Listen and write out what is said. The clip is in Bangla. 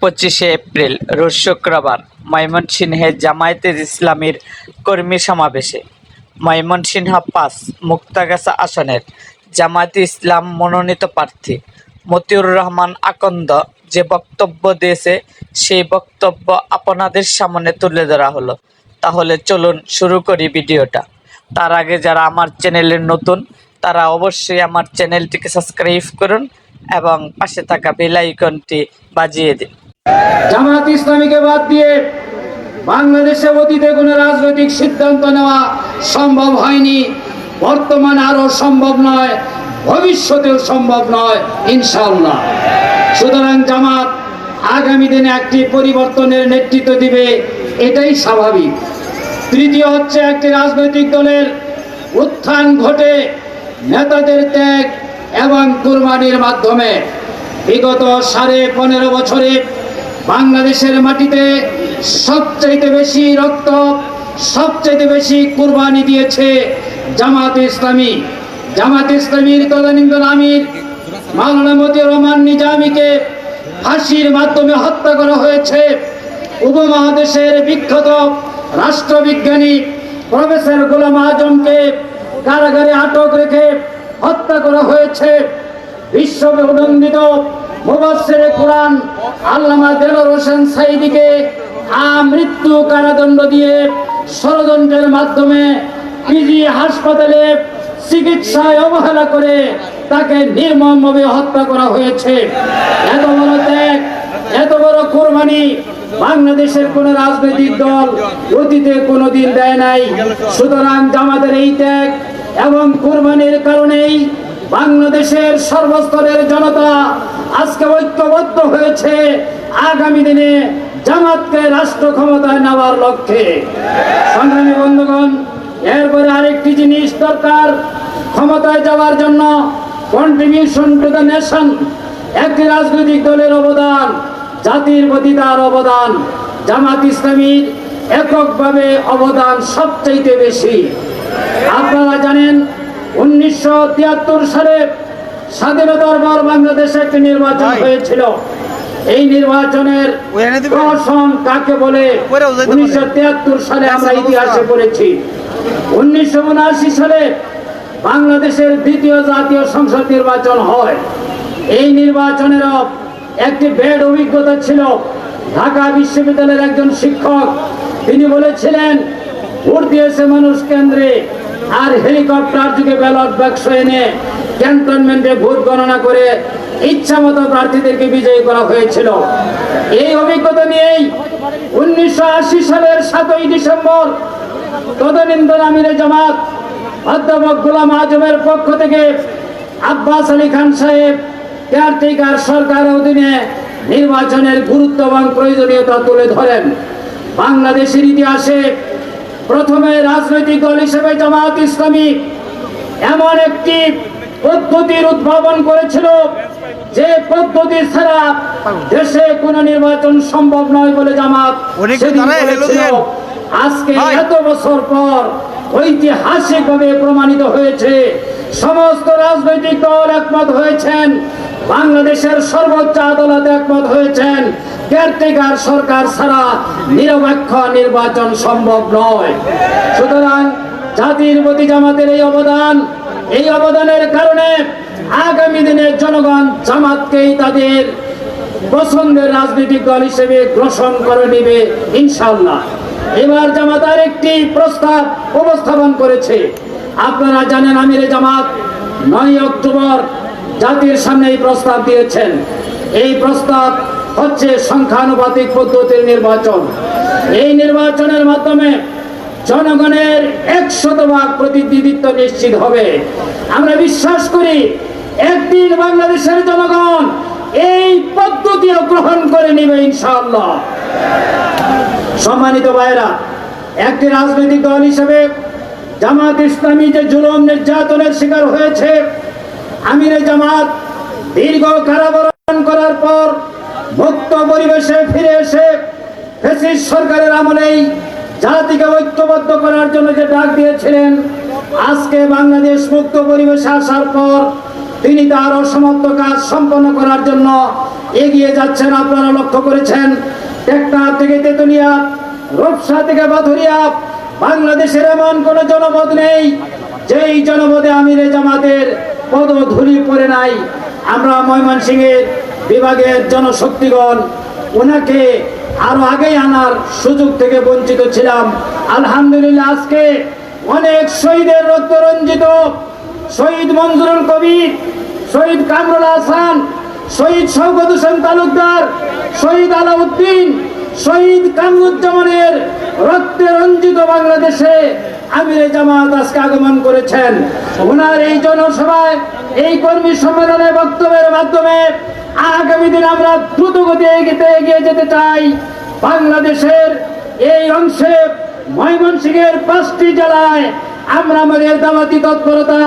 পঁচিশে এপ্রিল, রোজ শুক্রবার, ময়মনসিংহে জামায়াতের ইসলামীর কর্মী সমাবেশে। ময়মনসিংহ পাঁচ, মুক্তাগাছা আসনের জামায়াতে ইসলাম মনোনীত প্রার্থী মতিউর রহমান আকন্দ যে বক্তব্য দিয়েছে, সেই বক্তব্য আপনাদের সামনে তুলে ধরা হলো। তাহলে চলুন শুরু করি ভিডিওটা। তার আগে যারা আমার চ্যানেলের নতুন, তারা অবশ্যই আমার চ্যানেলটিকে সাবস্ক্রাইব করুন এবং পাশে থাকা বেল আইকনটি বাজিয়ে দিন। জামাত ইসলামীকে বাদ দিয়ে বাংলাদেশে অতীতে কোনো রাজনৈতিক সিদ্ধান্ত নেওয়া সম্ভব হয়নি। বর্তমান আরও সম্ভব নয়, ভবিষ্যতেও সম্ভব নয়, ইনশাআল্লাহ। সুতরাং জামাত আগামী দিনে একটি পরিবর্তনের নেতৃত্ব দিবে, এটাই স্বাভাবিক। তৃতীয় হচ্ছে একটি রাজনৈতিক দলের উত্থান ঘটে, নেতাদের ত্যাগ এবং কুরবানির মাধ্যমে বিগত সাড়ে পনেরো বছরে বাংলাদেশের মাটিতে সবচাইতে বেশি রক্ত, সবচাইতে বেশি কুরবানি দিয়েছে জামাত ইসলামী। জামাত ইসলামীর তদানীন্তন আমির, মাওলানা মতিউর রহমান নিজামীকে ফাঁসির মাধ্যমে হত্যা করা হয়েছে। উপমহাদেশের বিখ্যাত রাষ্ট্রবিজ্ঞানী প্রফেসর গোলাম আজমকে কারাগারে আটক রেখে হত্যা করা হয়েছে। বিশ্ব নন্দিত মুবাসের কোরআন আল্লামা দেলোর হোসেন সাইদিকে আমৃত্যু কারাদণ্ড দিয়ে ষড়যন্ত্রের মাধ্যমে পিজি হাসপাতালে চিকিৎসায় অবহেলা করে তাকে নির্মমভাবে হত্যা করা হয়েছে। এত বড় ত্যাগ, এত বড় কোরবানি বাংলাদেশের কোন রাজনৈতিক দল অতীতে কোনোদিন দেয় নাই। সুতরাং জামাতের এই ত্যাগ এবং কোরবানির কারণেই বাংলাদেশের সর্বস্তরের জনতা আজকে ঐক্যবদ্ধ হয়েছে আগামী দিনে জামাতকে রাষ্ট্র ক্ষমতায় নেওয়ার লক্ষ্যে। সংগ্রামী বন্ধুগণ, এরপরে আরেকটি জিনিস দরকার। ক্ষমতায় যাওয়ার জন্য কন্ট্রিবিউশন টু দ্য নেশন একটি রাজনৈতিক দলের অবদান, জাতির প্রতি তার অবদান। জামাত ইসলামীর এককভাবে অবদান সবচাইতে বেশি। আপনারা জানেন উনিশশো তিয়াত্তর সালে স্বাধীনতার পর বাংলাদেশে একটি নির্বাচন হয়েছিল। এই নির্বাচনের ওখানে কাকে বলে। উনিশশো তিয়াত্তর সালে আমরা ইতিহাসে পড়েছি। উনিশশো উনআশি সালে বাংলাদেশের দ্বিতীয় জাতীয় সংসদ নির্বাচন হয়। এই নির্বাচনেরও একটি বেড অভিজ্ঞতা ছিল। ঢাকা বিশ্ববিদ্যালয়ের একজন শিক্ষক তিনি বলেছিলেন ভোট দিয়েছে মানুষ কেন্দ্রে। আর হেলিকপ্টার যুগে ব্যালট বাক্স এনে ক্যান্টনমেন্টে ভোট গণনা করে ইচ্ছা মতো প্রার্থীদেরকে বিজয়ী করা হয়েছিল। এই অভিজ্ঞতা নিয়েই উনিশশো আশি সালের সাতই ডিসেম্বর তদানীন্তন আমিরে জামাত, অধ্যাপক গোলাম আজমের পক্ষ থেকে আব্বাস আলী খান সাহেব কেয়ারটেকার সরকার অধীনে নির্বাচনের গুরুত্ব এবং প্রয়োজনীয়তা তুলে ধরেন। বাংলাদেশের ইতিহাসে প্রথমে রাজনৈতিক দল হিসেবে জামাত ইসলামী এমন একটি পদ্ধতির উদ্ভাবন করেছিল যে পদ্ধতি ছাড়া দেশে কোনো নির্বাচন সম্ভব নয় বলে জামাত। আজকে এত বছর পর ঐতিহাসিকভাবে প্রমাণিত হয়েছে। সমস্ত রাজনৈতিক দল একমত হয়েছেন। বাংলাদেশের সর্বোচ্চ আদালত একমত হয়েছেন কেয়ারটেকার সরকার ছাড়া নিরপেক্ষ নির্বাচন সম্ভব নয়। সুতরাং জাতির প্রতি জামাতের এই অবদান, এই অবদানের কারণে আগামী দিনে জনগণ জামাতকেই তাদের পছন্দের রাজনৈতিক দল হিসেবে গ্রহণ করে নেবে ইনশাল্লাহ এবার জামাতার একটি প্রস্তাব উপস্থাপন করেছে। আপনারা জানেন আমিরে জামাত নয় অক্টোবর জাতির সামনে এই প্রস্তাব দিয়েছেন। এই প্রস্তাব হচ্ছে সংখ্যানুপাতিক পদ্ধতির নির্বাচন। এই নির্বাচনের মাধ্যমে জনগণের একশত ভাগ প্রতিনিধিত্ব নিশ্চিত হবে। আমরা বিশ্বাস করি, একদিন বাংলাদেশের জনগণ এই পদ্ধতিও গ্রহণ করে নেবে ইনশাআল্লাহ। সম্মানিত ভাইরা একটি রাজনৈতিক দল হিসেবে জামাত ইসলামী যে জুলুম নির্যাতনের শিকার হয়েছে আমিরে জামাত দীর্ঘ কারাবরণ করার পর মুক্ত পরিবেশে ফিরে এসে ফেসিস সরকারের আমলেই জাতিকে ঐক্যবদ্ধ করার জন্য যে ডাক দিয়েছিলেন, আজকে বাংলাদেশ মুক্ত পরিবেশে আসার পর তিনি তার অসমাপ্ত কাজ সম্পন্ন করার জন্য এগিয়ে যাচ্ছেন। আপনারা লক্ষ্য করেছেন টেকনাফ থেকে তেতুলিয়া, রূপসা থেকে বাথুরিয়া বাংলাদেশের এমন কোন জনপদ নেই যেই জনপদে আমিরে জামাতের পদধূলি পড়ে নাই। আমরা ময়মনসিংহের বিভাগের জনশক্তিগণ, ওনাকে আরও আগেই আনার সুযোগ থেকে বঞ্চিত ছিলাম। আলহামদুলিল্লাহ, আজকে অনেক শহীদের রক্ত রঞ্জিত শহীদ মঞ্জুরুল কবির, শহীদ কামরুল হাসান, শহীদ শওকত হোসেন তালুকদার, শহীদ আলাউদ্দিন, শহীদ কামরুজ্জামানের রক্তে রঞ্জিত বাংলাদেশে আমিরে জামাত আজকে আগমন করেছেন। ওনার এই জনসভায় এই কর্মী সম্মেলনে বক্তব্যের মাধ্যমে আগামী দিন আমরা দ্রুত গতি এগিয়ে এগিয়ে যেতে চাই। বাংলাদেশের এই অংশে ময়মনসিংহের পাঁচটি জেলায় আমরা আমাদের দাওয়াতি তৎপরতা